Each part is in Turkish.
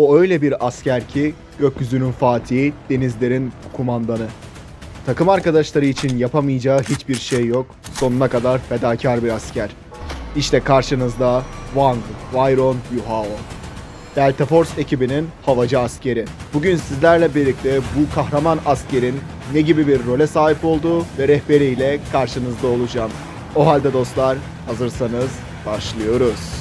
O öyle bir asker ki gökyüzünün fatihi, denizlerin kumandanı. Takım arkadaşları için yapamayacağı hiçbir şey yok. Sonuna kadar fedakar bir asker. İşte karşınızda Wang Wyron Yuhao. Delta Force ekibinin havacı askeri. Bugün sizlerle birlikte bu kahraman askerin ne gibi bir role sahip olduğu ve rehberiyle karşınızda olacağım. O halde dostlar hazırsanız başlıyoruz.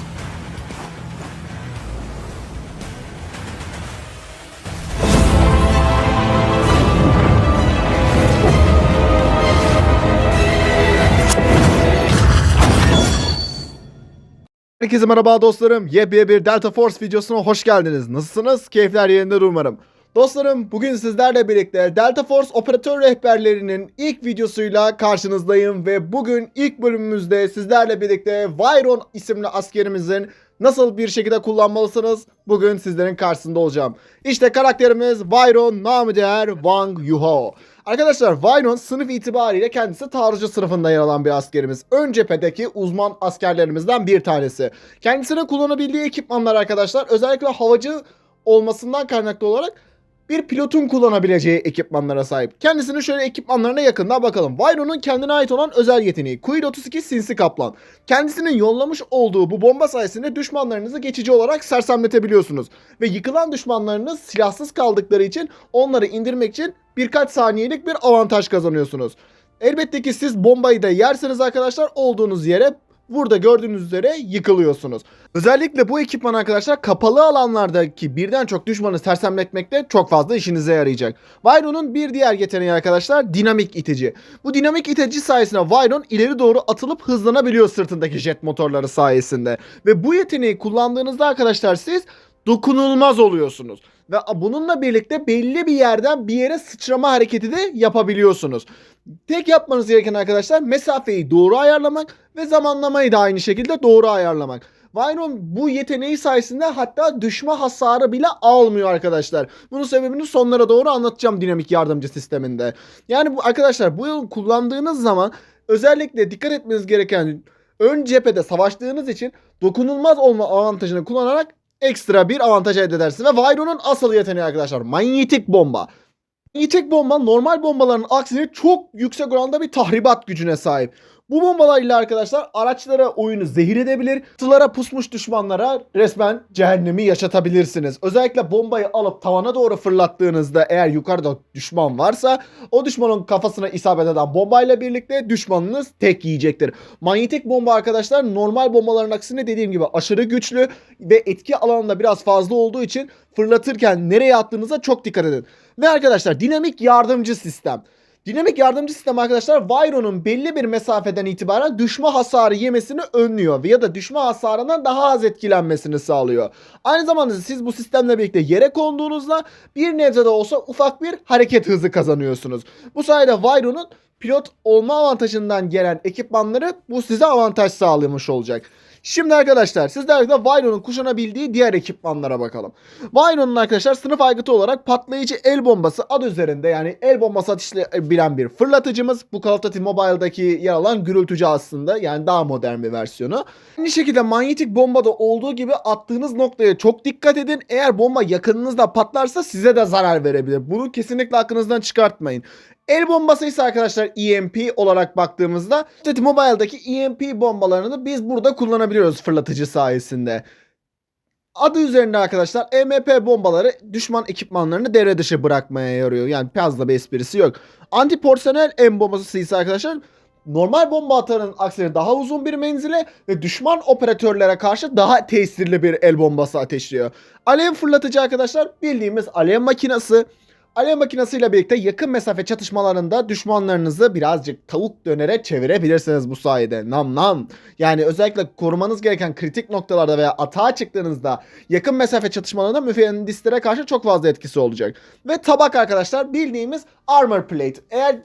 Herkese merhaba dostlarım. Yepyeni bir Delta Force videosuna hoş geldiniz. Nasılsınız? Keyifler yerinde umarım. Dostlarım bugün sizlerle birlikte Delta Force operatör rehberlerinin ilk videosuyla karşınızdayım ve bugün ilk bölümümüzde sizlerle birlikte Vyron isimli askerimizin nasıl bir şekilde kullanmalısınız bugün sizlerin karşısında olacağım. İşte karakterimiz Vyron namı değer Wang Yuho. Arkadaşlar Vyron sınıf itibariyle kendisi taarruzcu sınıfında yer alan bir askerimiz. Ön cephedeki uzman askerlerimizden bir tanesi. Kendisine kullanabildiği ekipmanlar arkadaşlar özellikle havacı olmasından kaynaklı olarak bir pilotun kullanabileceği ekipmanlara sahip. Kendisinin şöyle ekipmanlarına yakından bakalım. Vyron'un kendine ait olan özel yeteneği. Quid 32 Sinsi Kaplan. Kendisinin yollamış olduğu bu bomba sayesinde düşmanlarınızı geçici olarak sersemletebiliyorsunuz. Ve yıkılan düşmanlarınız silahsız kaldıkları için onları indirmek için birkaç saniyelik bir avantaj kazanıyorsunuz. Elbette ki siz bombayı da yerseniz arkadaşlar olduğunuz yere burada gördüğünüz üzere yıkılıyorsunuz. Özellikle bu ekipman arkadaşlar kapalı alanlardaki birden çok düşmanı sersemletmekte çok fazla işinize yarayacak. Vyron'un bir diğer yeteneği arkadaşlar dinamik itici. Bu dinamik itici sayesinde Vyron ileri doğru atılıp hızlanabiliyor sırtındaki jet motorları sayesinde. Ve bu yeteneği kullandığınızda arkadaşlar siz dokunulmaz oluyorsunuz. Ve bununla birlikte belli bir yerden bir yere sıçrama hareketi de yapabiliyorsunuz. Tek yapmanız gereken arkadaşlar mesafeyi doğru ayarlamak ve zamanlamayı da aynı şekilde doğru ayarlamak. Vyron bu yeteneği sayesinde hatta düşme hasarı bile almıyor arkadaşlar. Bunun sebebini sonlara doğru anlatacağım dinamik yardımcı sisteminde. Yani bu arkadaşlar bu yolu kullandığınız zaman özellikle dikkat etmeniz gereken ön cephede savaştığınız için dokunulmaz olma avantajını kullanarak ekstra bir avantaj elde edersiniz. Ve Vyron'un asıl yeteneği arkadaşlar manyetik bomba. Manyetik bomba normal bombaların aksine çok yüksek oranda bir tahribat gücüne sahip. Bu bombalarla arkadaşlar araçlara oyunu zehir edebilir. Sılara pusmuş düşmanlara resmen cehennemi yaşatabilirsiniz. Özellikle bombayı alıp tavana doğru fırlattığınızda eğer yukarıda düşman varsa o düşmanın kafasına isabet eden bombayla birlikte düşmanınız tek yiyecektir. Manyetik bomba arkadaşlar normal bombaların aksine dediğim gibi aşırı güçlü ve etki alanında biraz fazla olduğu için fırlatırken nereye attığınıza çok dikkat edin. Ve arkadaşlar dinamik yardımcı sistem. Dinamik yardımcı sistem arkadaşlar Vyron'un belli bir mesafeden itibaren düşme hasarı yemesini önlüyor ya da düşme hasarından daha az etkilenmesini sağlıyor. Aynı zamanda siz bu sistemle birlikte yere konduğunuzda bir nebze de olsa ufak bir hareket hızı kazanıyorsunuz. Bu sayede Vyron'un pilot olma avantajından gelen ekipmanları bu size avantaj sağlamış olacak. Şimdi arkadaşlar sizler de Vyron'un kuşanabildiği diğer ekipmanlara bakalım. Vyron'un arkadaşlar sınıf aygıtı olarak patlayıcı el bombası adı üzerinde yani el bombası ateşleyebilen bir fırlatıcımız. Bu Call of Duty Mobile'daki yer alan gürültücü aslında yani daha modern bir versiyonu. Aynı şekilde manyetik bombada olduğu gibi attığınız noktaya çok dikkat edin. Eğer bomba yakınınızda patlarsa size de zarar verebilir. Bunu kesinlikle aklınızdan çıkartmayın. El bombası ise arkadaşlar EMP olarak baktığımızda işte Mobile'daki EMP bombalarını biz burada kullanabiliyoruz fırlatıcı sayesinde. Adı üzerinde arkadaşlar EMP bombaları düşman ekipmanlarını devre dışı bırakmaya yarıyor. Yani fazla bir esprisi yok. Anti porsiyonel M bombası ise arkadaşlar normal bomba atanın aksine daha uzun bir menzile ve düşman operatörlere karşı daha tesirli bir el bombası ateşliyor. Alev fırlatıcı arkadaşlar bildiğimiz alev makinesi. Alev makinesiyle birlikte yakın mesafe çatışmalarında düşmanlarınızı birazcık tavuk dönere çevirebilirsiniz bu sayede. Nam nam. Yani özellikle korumanız gereken kritik noktalarda veya atağa çıktığınızda yakın mesafe çatışmalarında mühendislere karşı çok fazla etkisi olacak. Ve tabak arkadaşlar bildiğimiz armor plate. Eğer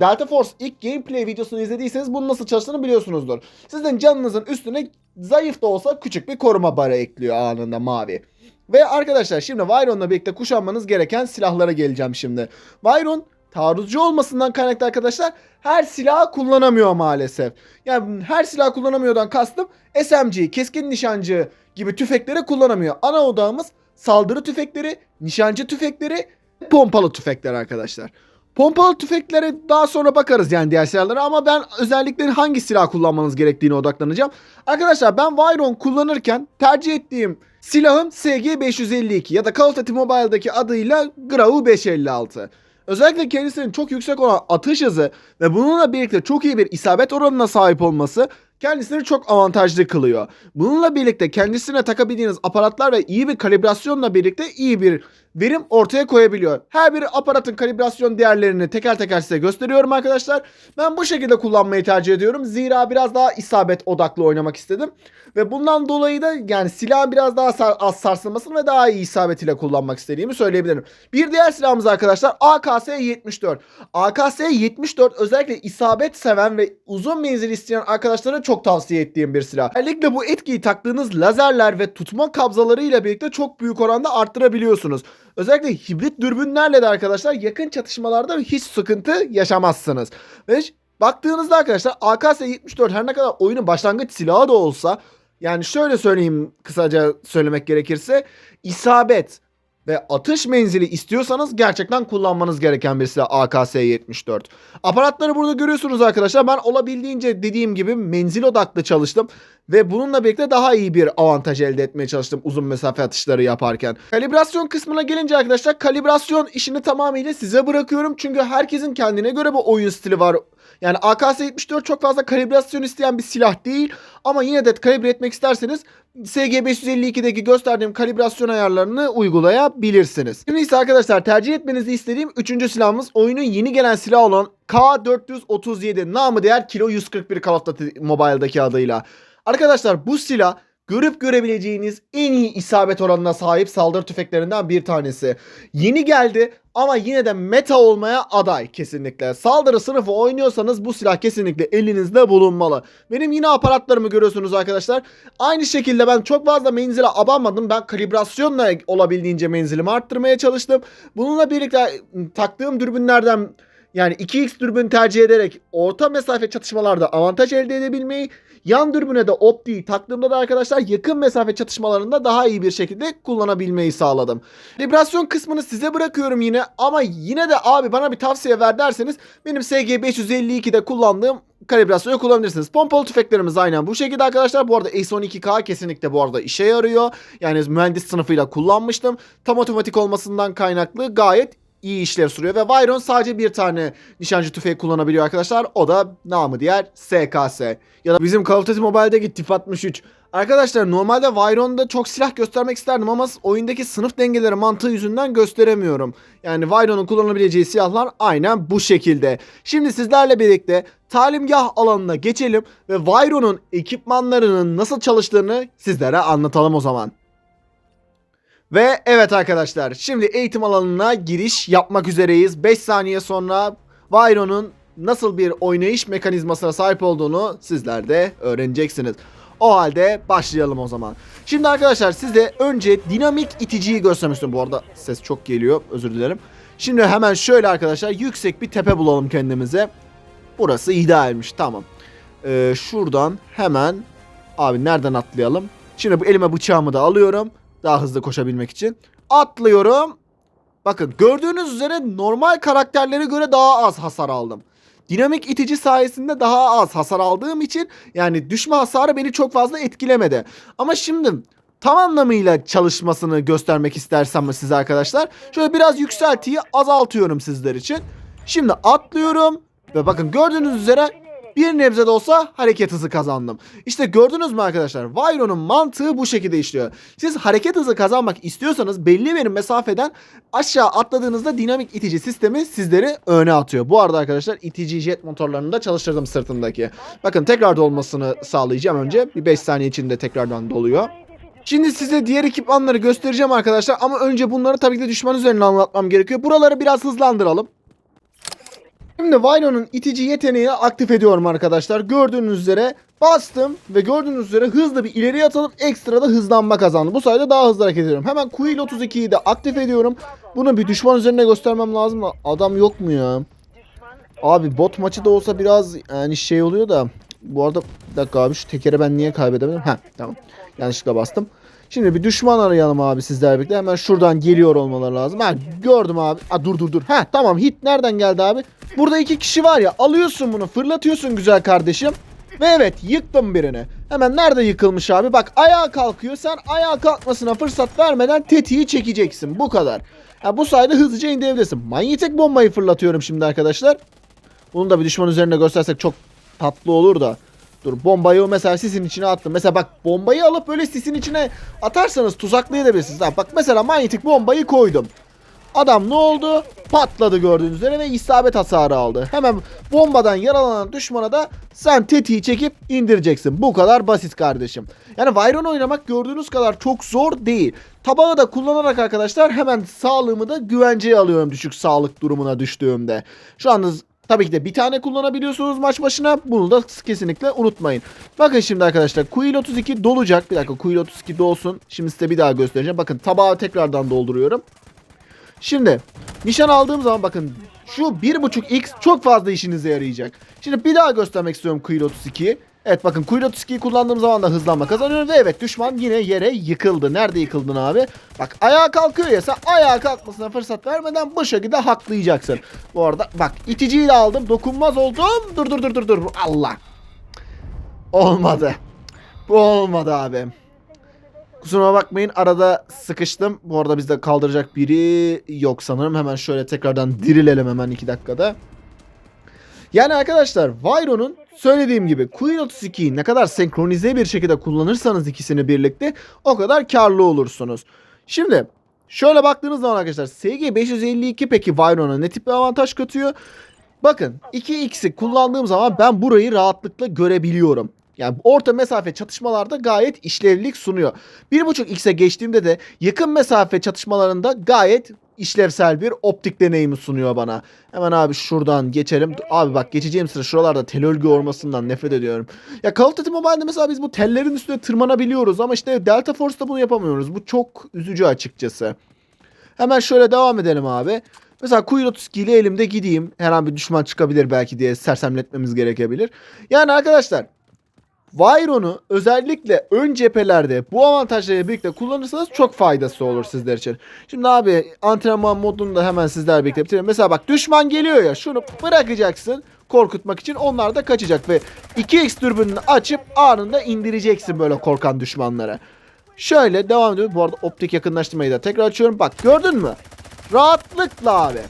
Delta Force ilk gameplay videosunu izlediyseniz bunun nasıl çalıştığını biliyorsunuzdur. Sizin canınızın üstüne zayıf da olsa küçük bir koruma barı ekliyor anında mavi. Ve arkadaşlar şimdi Vyron'la birlikte kuşanmanız gereken silahlara geleceğim şimdi. Vyron taarruzcu olmasından kaynaklı arkadaşlar her silahı kullanamıyor maalesef. Yani her silah kullanamıyordan kastım SMG, keskin nişancı gibi tüfekleri kullanamıyor. Ana odağımız saldırı tüfekleri, nişancı tüfekleri, pompalı tüfekler arkadaşlar. Pompalı tüfeklere daha sonra bakarız yani diğer silahlara ama ben özellikle hangi silah kullanmanız gerektiğine odaklanacağım. Arkadaşlar ben Vyron kullanırken tercih ettiğim silahım SG552 ya da Call of Duty Mobile'daki adıyla Grau 556. Özellikle kendisinin çok yüksek olan atış hızı ve bununla birlikte çok iyi bir isabet oranına sahip olması kendisini çok avantajlı kılıyor. Bununla birlikte kendisine takabildiğiniz aparatlar ve iyi bir kalibrasyonla birlikte iyi bir verim ortaya koyabiliyor. Her bir aparatın kalibrasyon değerlerini teker teker size gösteriyorum arkadaşlar. Ben bu şekilde kullanmayı tercih ediyorum. Zira biraz daha isabet odaklı oynamak istedim. Ve bundan dolayı da yani silahın biraz daha sar- az sarsılmasını ve daha iyi isabet ile kullanmak istediğimi söyleyebilirim. Bir diğer silahımız arkadaşlar AKS-74. AKS-74 özellikle isabet seven ve uzun menzil isteyen arkadaşlara çok tavsiye ettiğim bir silah. Özellikle bu etkiyi taktığınız lazerler ve tutma kabzaları ile birlikte çok büyük oranda arttırabiliyorsunuz. Özellikle hibrit dürbünlerle de arkadaşlar yakın çatışmalarda hiç sıkıntı yaşamazsınız. Ve baktığınızda arkadaşlar AKS-74 her ne kadar oyunun başlangıç silahı da olsa yani şöyle söyleyeyim kısaca söylemek gerekirse isabet ve atış menzili istiyorsanız gerçekten kullanmanız gereken bir silah AKS-74. Aparatları burada görüyorsunuz arkadaşlar. Ben olabildiğince dediğim gibi menzil odaklı çalıştım ve bununla birlikte daha iyi bir avantaj elde etmeye çalıştım uzun mesafe atışları yaparken. Kalibrasyon kısmına gelince arkadaşlar kalibrasyon işini tamamıyla size bırakıyorum. Çünkü herkesin kendine göre bir oyun stili var. Yani AKS-74 çok fazla kalibrasyon isteyen bir silah değil ama yine de kalibre etmek isterseniz SG552'deki gösterdiğim kalibrasyon ayarlarını uygulayabilirsiniz. Şimdi ise arkadaşlar tercih etmenizi istediğim 3. silahımız oyunun yeni gelen silahı olan K437 namı değer Kilo 141 Call of Duty Mobile'daki adıyla. Arkadaşlar bu silah görüp görebileceğiniz en iyi isabet oranına sahip saldırı tüfeklerinden bir tanesi. Yeni geldi ama yine de meta olmaya aday kesinlikle. Saldırı sınıfı oynuyorsanız bu silah kesinlikle elinizde bulunmalı. Benim yine aparatlarımı görüyorsunuz arkadaşlar. Aynı şekilde ben çok fazla menzile abanmadım. Ben kalibrasyonla olabildiğince menzilimi arttırmaya çalıştım. Bununla birlikte taktığım dürbünlerden yani 2x dürbün tercih ederek orta mesafe çatışmalarda avantaj elde edebilmeyi, yan dürbüne de optiği taktığımda da arkadaşlar yakın mesafe çatışmalarında daha iyi bir şekilde kullanabilmeyi sağladım. Vibrasyon kısmını size bırakıyorum yine ama yine de abi bana bir tavsiye ver derseniz benim SG552'de kullandığım kalibrasyonu kullanabilirsiniz. Pompalı tüfeklerimiz aynen bu şekilde arkadaşlar. Bu arada S12K kesinlikle bu arada işe yarıyor. Yani mühendis sınıfıyla kullanmıştım. Tam otomatik olmasından kaynaklı gayet iyi işlev sürüyor ve Vyron sadece bir tane nişancı tüfeği kullanabiliyor arkadaşlar. O da namı diğer SKS. Ya da bizim Call of Duty Mobile'deki Tip 63. Arkadaşlar normalde Vyron'da çok silah göstermek isterdim ama oyundaki sınıf dengeleri mantığı yüzünden gösteremiyorum. Yani Vyron'un kullanabileceği silahlar aynen bu şekilde. Şimdi sizlerle birlikte talimgah alanına geçelim ve Vyron'un ekipmanlarının nasıl çalıştığını sizlere anlatalım o zaman. Ve evet arkadaşlar şimdi eğitim alanına giriş yapmak üzereyiz. 5 saniye sonra Vyron'un nasıl bir oynayış mekanizmasına sahip olduğunu sizler de öğreneceksiniz. O halde başlayalım o zaman. Şimdi arkadaşlar size önce dinamik iticiyi göstermek istiyorum. Bu arada ses çok geliyor özür dilerim. Şimdi hemen şöyle arkadaşlar yüksek bir tepe bulalım kendimize. Burası idealmiş tamam. Ee, şuradan hemen abi nereden atlayalım? Şimdi bu elime bıçağımı da alıyorum. Daha hızlı koşabilmek için. Atlıyorum. Bakın gördüğünüz üzere normal karakterlere göre daha az hasar aldım. Dinamik itici sayesinde daha az hasar aldığım için yani düşme hasarı beni çok fazla etkilemedi. Ama şimdi tam anlamıyla çalışmasını göstermek istersem size arkadaşlar şöyle biraz yükseltiyi azaltıyorum sizler için. Şimdi atlıyorum ve bakın gördüğünüz üzere bir nebze de olsa hareket hızı kazandım. İşte gördünüz mü arkadaşlar? Vyron'un mantığı bu şekilde işliyor. Siz hareket hızı kazanmak istiyorsanız belli bir mesafeden aşağı atladığınızda dinamik itici sistemi sizleri öne atıyor. Bu arada arkadaşlar itici jet motorlarını da çalıştırdım sırtımdaki. Bakın tekrar dolmasını sağlayacağım önce. Bir 5 saniye içinde tekrardan doluyor. Şimdi size diğer ekipmanları göstereceğim arkadaşlar ama önce bunları tabii ki de düşman üzerine anlatmam gerekiyor. Buraları biraz hızlandıralım. Şimdi Vyron'un itici yeteneğini aktif ediyorum arkadaşlar. Gördüğünüz üzere bastım ve gördüğünüz üzere hızlı bir ileriye atılıp ekstra da hızlanma kazandı. Bu sayede daha hızlı hareket ediyorum. Hemen Quill 32'yi de aktif ediyorum. Bunu bir düşman üzerine göstermem lazım da adam yok mu ya? Abi bot maçı da olsa biraz yani şey oluyor da bu arada bir dakika abi şu tekeri ben niye kaybedemedim? Ha tamam yanlışlıkla bastım. Şimdi bir düşman arayalım abi sizlerle birlikte. Hemen şuradan geliyor olmaları lazım. Ha gördüm abi. Ha dur dur dur. Ha tamam hit nereden geldi abi? Burada iki kişi var ya alıyorsun bunu fırlatıyorsun güzel kardeşim. Ve evet yıktım birini. Hemen nerede yıkılmış abi? Bak ayağa kalkıyor. Sen ayağa kalkmasına fırsat vermeden tetiği çekeceksin. Bu kadar. Ya bu sayede hızlıca indirebilirsin. Manyetik bombayı fırlatıyorum şimdi arkadaşlar. Bunu da bir düşman üzerine göstersek çok tatlı olur da. Dur bombayı mesela sisin içine attım. Mesela bak bombayı alıp böyle sisin içine atarsanız tuzaklayabilirsiniz. Ha, bak mesela manyetik bombayı koydum. Adam ne oldu? Patladı gördüğünüz üzere ve isabet hasarı aldı. Hemen bombadan yaralanan düşmana da sen tetiği çekip indireceksin. Bu kadar basit kardeşim. Yani Vyron oynamak gördüğünüz kadar çok zor değil. Tabağı da kullanarak arkadaşlar hemen sağlığımı da güvenceye alıyorum düşük sağlık durumuna düştüğümde. Şu anda Tabii ki de bir tane kullanabiliyorsunuz maç başına. Bunu da kesinlikle unutmayın. Bakın şimdi arkadaşlar Kuil 32 dolacak. Bir dakika Kuil 32 dolsun. Şimdi size bir daha göstereceğim. Bakın tabağı tekrardan dolduruyorum. Şimdi nişan aldığım zaman bakın şu 1.5x çok fazla işinize yarayacak. Şimdi bir daha göstermek istiyorum Kuil 32'yi. Evet bakın Kuil 32'yi kullandığım zaman da hızlanma kazanıyorum ve evet düşman yine yere yıkıldı. Nerede yıkıldın abi? Bak ayağa kalkıyor ya sen ayağa kalkmasına fırsat vermeden bu şekilde haklayacaksın. Bu arada bak iticiyi de aldım dokunmaz oldum. Dur dur dur dur dur Allah. Olmadı. Bu olmadı abi. Kusuruma bakmayın arada sıkıştım. Bu arada bizde kaldıracak biri yok sanırım. Hemen şöyle tekrardan dirilelim hemen 2 dakikada. Yani arkadaşlar Vyron'un söylediğim gibi Queen 32'yi ne kadar senkronize bir şekilde kullanırsanız ikisini birlikte o kadar karlı olursunuz. Şimdi şöyle baktığınız zaman arkadaşlar SG 552 peki Vyron'a ne tip bir avantaj katıyor? Bakın 2x'i kullandığım zaman ben burayı rahatlıkla görebiliyorum. Yani orta mesafe çatışmalarda gayet işlevlilik sunuyor. 1.5x'e geçtiğimde de yakın mesafe çatışmalarında gayet işlevsel bir optik deneyimi sunuyor bana. Hemen abi şuradan geçelim. Abi bak geçeceğim sıra şuralarda tel örgü olmasından nefret ediyorum. Ya Call of Duty Mobile'de mesela biz bu tellerin üstüne tırmanabiliyoruz ama işte Delta Force'da bunu yapamıyoruz. Bu çok üzücü açıkçası. Hemen şöyle devam edelim abi. Mesela Kuyu 32 ile elimde gideyim. Her an bir düşman çıkabilir belki diye sersemletmemiz gerekebilir. Yani arkadaşlar Vyron'u özellikle ön cephelerde bu avantajlarıyla birlikte kullanırsanız çok faydası olur sizler için. Şimdi abi antrenman modunu da hemen sizler birlikte bitirelim. Mesela bak düşman geliyor ya şunu bırakacaksın korkutmak için onlar da kaçacak ve 2x türbününü açıp anında indireceksin böyle korkan düşmanlara. Şöyle devam ediyorum. Bu arada optik yakınlaştırmayı da tekrar açıyorum. Bak gördün mü? Rahatlıkla abi.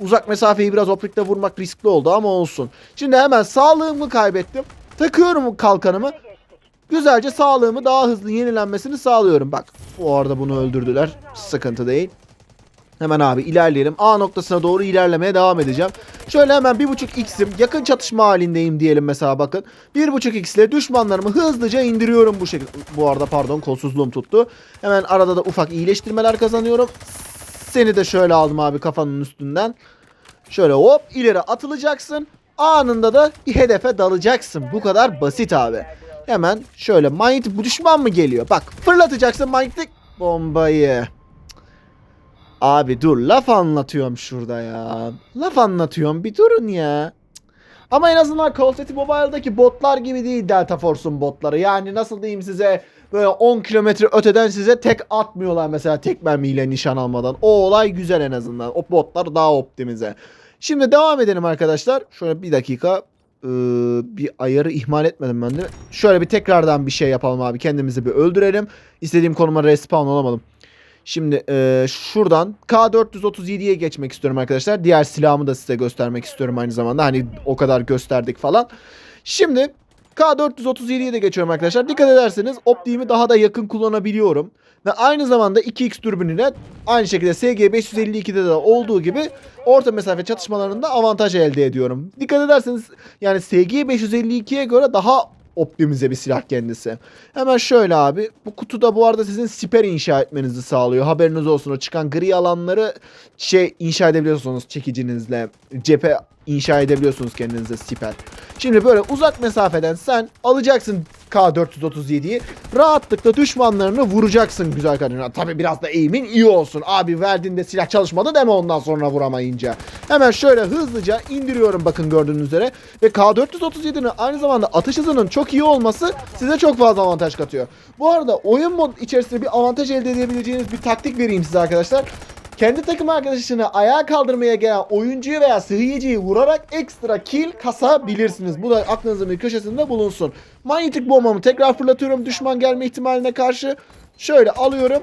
Uzak mesafeyi biraz optikle vurmak riskli oldu ama olsun. Şimdi hemen sağlığımı kaybettim. Takıyorum kalkanımı. Güzelce sağlığımı daha hızlı yenilenmesini sağlıyorum. Bak bu arada bunu öldürdüler. Sıkıntı değil. Hemen abi ilerleyelim. A noktasına doğru ilerlemeye devam edeceğim. Şöyle hemen 1.5x'im yakın çatışma halindeyim diyelim mesela bakın. 1.5x ile düşmanlarımı hızlıca indiriyorum bu şekilde. Bu arada pardon kolsuzluğum tuttu. Hemen arada da ufak iyileştirmeler kazanıyorum. Seni de şöyle aldım abi kafanın üstünden. Şöyle hop ileri atılacaksın. Anında da bir hedefe dalacaksın. Bu kadar basit abi. Hemen şöyle manyetik bu düşman mı geliyor? Bak fırlatacaksın manyetik bombayı. Abi dur laf anlatıyorum şurada ya. Laf anlatıyorum bir durun ya. Ama en azından Call of Duty Mobile'daki botlar gibi değil Delta Force'un botları. Yani nasıl diyeyim size böyle 10 kilometre öteden size tek atmıyorlar mesela tek mermiyle nişan almadan. O olay güzel en azından. O botlar daha optimize. Şimdi devam edelim arkadaşlar. Şöyle bir dakika. Ee, bir ayarı ihmal etmedim ben de. Şöyle bir tekrardan bir şey yapalım abi. Kendimizi bir öldürelim. İstediğim konuma respawn olamadım. Şimdi e, şuradan K437'ye geçmek istiyorum arkadaşlar. Diğer silahımı da size göstermek istiyorum aynı zamanda. Hani o kadar gösterdik falan. Şimdi K437'ye de geçiyorum arkadaşlar. Dikkat ederseniz optiğimi daha da yakın kullanabiliyorum. Ve aynı zamanda 2x türbünüyle aynı şekilde SG552'de de olduğu gibi orta mesafe çatışmalarında avantaj elde ediyorum. Dikkat ederseniz yani SG552'ye göre daha optimize bir silah kendisi. Hemen şöyle abi. Bu kutuda bu arada sizin siper inşa etmenizi sağlıyor. Haberiniz olsun o çıkan gri alanları şey inşa edebiliyorsunuz çekicinizle. Cephe inşa edebiliyorsunuz kendinize siper. Şimdi böyle uzak mesafeden sen alacaksın K437'yi rahatlıkla düşmanlarını vuracaksın güzel kardeşim. Tabi biraz da eğimin iyi olsun. Abi verdiğinde silah çalışmadı deme ondan sonra vuramayınca. Hemen şöyle hızlıca indiriyorum bakın gördüğünüz üzere. Ve K437'nin aynı zamanda atış hızının çok iyi olması size çok fazla avantaj katıyor. Bu arada oyun mod içerisinde bir avantaj elde edebileceğiniz bir taktik vereyim size arkadaşlar. Kendi takım arkadaşını ayağa kaldırmaya gelen oyuncuyu veya sıhhiyeciyi vurarak ekstra kill kasabilirsiniz. Bu da aklınızın bir köşesinde bulunsun. Manyetik bombamı tekrar fırlatıyorum düşman gelme ihtimaline karşı. Şöyle alıyorum.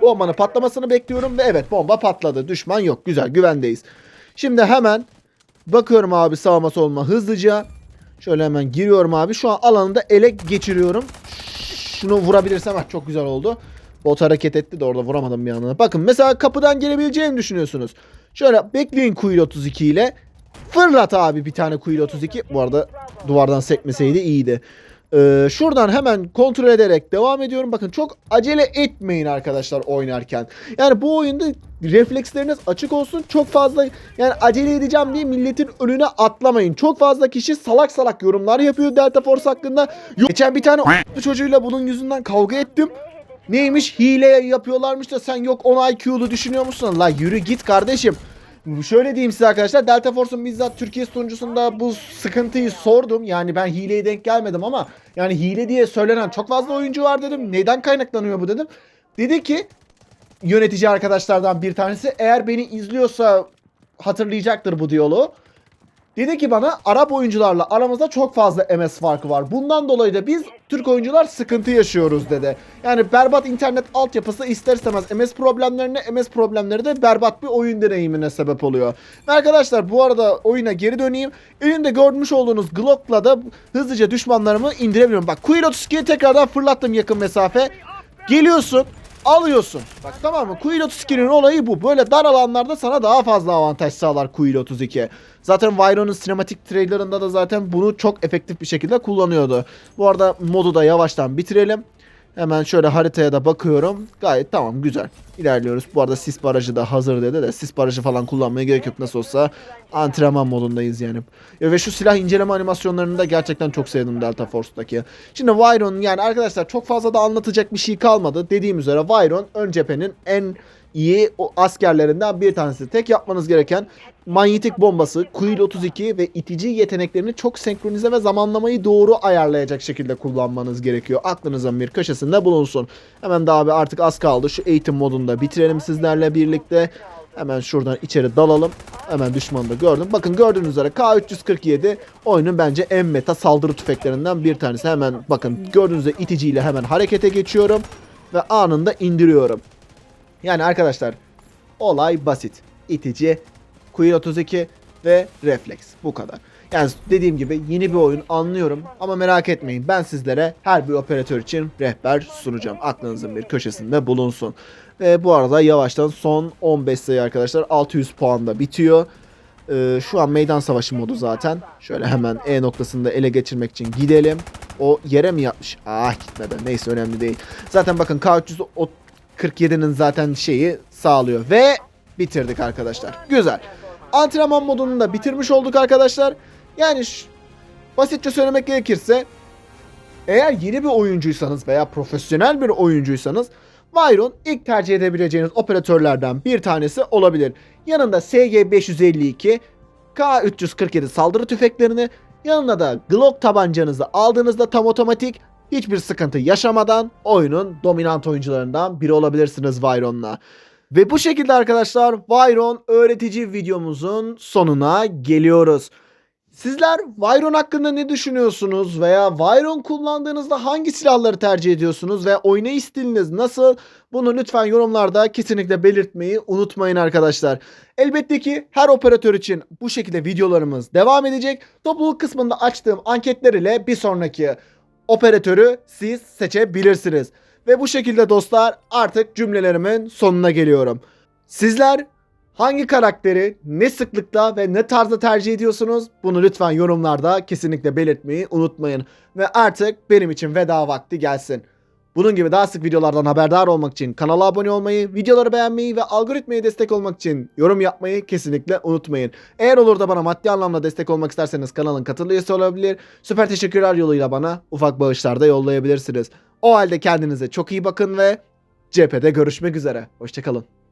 Bombanın patlamasını bekliyorum ve evet bomba patladı. Düşman yok. Güzel güvendeyiz. Şimdi hemen bakıyorum abi sağıma soluma hızlıca. Şöyle hemen giriyorum abi. Şu an alanı da ele geçiriyorum. Şunu vurabilirsem ah, çok güzel oldu. Bot hareket etti de orada vuramadım bir anda. Bakın mesela kapıdan gelebileceğini düşünüyorsunuz. Şöyle bekleyin Kuil 32 ile. Fırlat abi bir tane Kuil 32. Bu arada duvardan sekmeseydi iyiydi. Ee, şuradan hemen kontrol ederek devam ediyorum. Bakın çok acele etmeyin arkadaşlar oynarken. Yani bu oyunda refleksleriniz açık olsun. Çok fazla yani acele edeceğim diye milletin önüne atlamayın. Çok fazla kişi salak salak yorumlar yapıyor Delta Force hakkında. Geçen bir tane çocuğuyla bunun yüzünden kavga ettim. Neymiş hile yapıyorlarmış da sen yok 10 IQ'lu düşünüyor musun? La yürü git kardeşim. Şöyle diyeyim size arkadaşlar Delta Force'un bizzat Türkiye sunucusunda bu sıkıntıyı sordum. Yani ben hileye denk gelmedim ama yani hile diye söylenen çok fazla oyuncu var dedim. Neyden kaynaklanıyor bu dedim. Dedi ki yönetici arkadaşlardan bir tanesi eğer beni izliyorsa hatırlayacaktır bu diyaloğu. Dedi ki bana Arap oyuncularla aramızda çok fazla MS farkı var. Bundan dolayı da biz Türk oyuncular sıkıntı yaşıyoruz dedi. Yani berbat internet altyapısı ister istemez MS problemlerine, MS problemleri de berbat bir oyun deneyimine sebep oluyor. Ve arkadaşlar bu arada oyuna geri döneyim. Elimde görmüş olduğunuz Glock'la da hızlıca düşmanlarımı indirebiliyorum. Bak Queen 32'yi tekrardan fırlattım yakın mesafe. Geliyorsun alıyorsun. Bak tamam mı? Queen 32'nin olayı bu. Böyle dar alanlarda sana daha fazla avantaj sağlar Queen 32. Zaten Vyron'un sinematik trailerında da zaten bunu çok efektif bir şekilde kullanıyordu. Bu arada modu da yavaştan bitirelim. Hemen şöyle haritaya da bakıyorum. Gayet tamam güzel. İlerliyoruz. Bu arada sis barajı da hazır dedi de sis barajı falan kullanmaya gerek yok. Nasıl olsa antrenman modundayız yani. Ya ve şu silah inceleme animasyonlarını da gerçekten çok sevdim Delta Force'daki. Şimdi Vyron yani arkadaşlar çok fazla da anlatacak bir şey kalmadı. Dediğim üzere Vyron ön cephenin en iyi o askerlerinden bir tanesi. Tek yapmanız gereken manyetik bombası, Kuil 32 ve itici yeteneklerini çok senkronize ve zamanlamayı doğru ayarlayacak şekilde kullanmanız gerekiyor. Aklınızın bir köşesinde bulunsun. Hemen daha bir artık az kaldı. Şu eğitim modunda bitirelim sizlerle birlikte. Hemen şuradan içeri dalalım. Hemen düşmanı da gördüm. Bakın gördüğünüz üzere K347 oyunun bence en meta saldırı tüfeklerinden bir tanesi. Hemen bakın gördüğünüz üzere iticiyle hemen harekete geçiyorum. Ve anında indiriyorum. Yani arkadaşlar olay basit. İtici, Queen 32 ve Reflex. Bu kadar. Yani dediğim gibi yeni bir oyun anlıyorum ama merak etmeyin ben sizlere her bir operatör için rehber sunacağım. Aklınızın bir köşesinde bulunsun. Ve bu arada yavaştan son 15 sayı arkadaşlar 600 puanda bitiyor. Ee, şu an meydan savaşı modu zaten. Şöyle hemen E noktasında ele geçirmek için gidelim. O yere mi yapmış? Ah gitmedi. Neyse önemli değil. Zaten bakın K347'nin zaten şeyi sağlıyor. Ve bitirdik arkadaşlar. Güzel. Antrenman modunu da bitirmiş olduk arkadaşlar. Yani basitçe söylemek gerekirse eğer yeni bir oyuncuysanız veya profesyonel bir oyuncuysanız Vyron ilk tercih edebileceğiniz operatörlerden bir tanesi olabilir. Yanında SG552, K347 saldırı tüfeklerini, yanında da Glock tabancanızı aldığınızda tam otomatik hiçbir sıkıntı yaşamadan oyunun dominant oyuncularından biri olabilirsiniz Vyron'la. Ve bu şekilde arkadaşlar Vyron öğretici videomuzun sonuna geliyoruz. Sizler Vyron hakkında ne düşünüyorsunuz veya Vyron kullandığınızda hangi silahları tercih ediyorsunuz ve oynayış stiliniz nasıl? Bunu lütfen yorumlarda kesinlikle belirtmeyi unutmayın arkadaşlar. Elbette ki her operatör için bu şekilde videolarımız devam edecek. Topluluk kısmında açtığım anketler ile bir sonraki operatörü siz seçebilirsiniz. Ve bu şekilde dostlar artık cümlelerimin sonuna geliyorum. Sizler hangi karakteri ne sıklıkta ve ne tarzda tercih ediyorsunuz? Bunu lütfen yorumlarda kesinlikle belirtmeyi unutmayın. Ve artık benim için veda vakti gelsin. Bunun gibi daha sık videolardan haberdar olmak için kanala abone olmayı, videoları beğenmeyi ve algoritmaya destek olmak için yorum yapmayı kesinlikle unutmayın. Eğer olur da bana maddi anlamda destek olmak isterseniz kanalın katıl üyesi olabilir. Süper teşekkürler yoluyla bana ufak bağışlar da yollayabilirsiniz. O halde kendinize çok iyi bakın ve cephede görüşmek üzere. Hoşçakalın.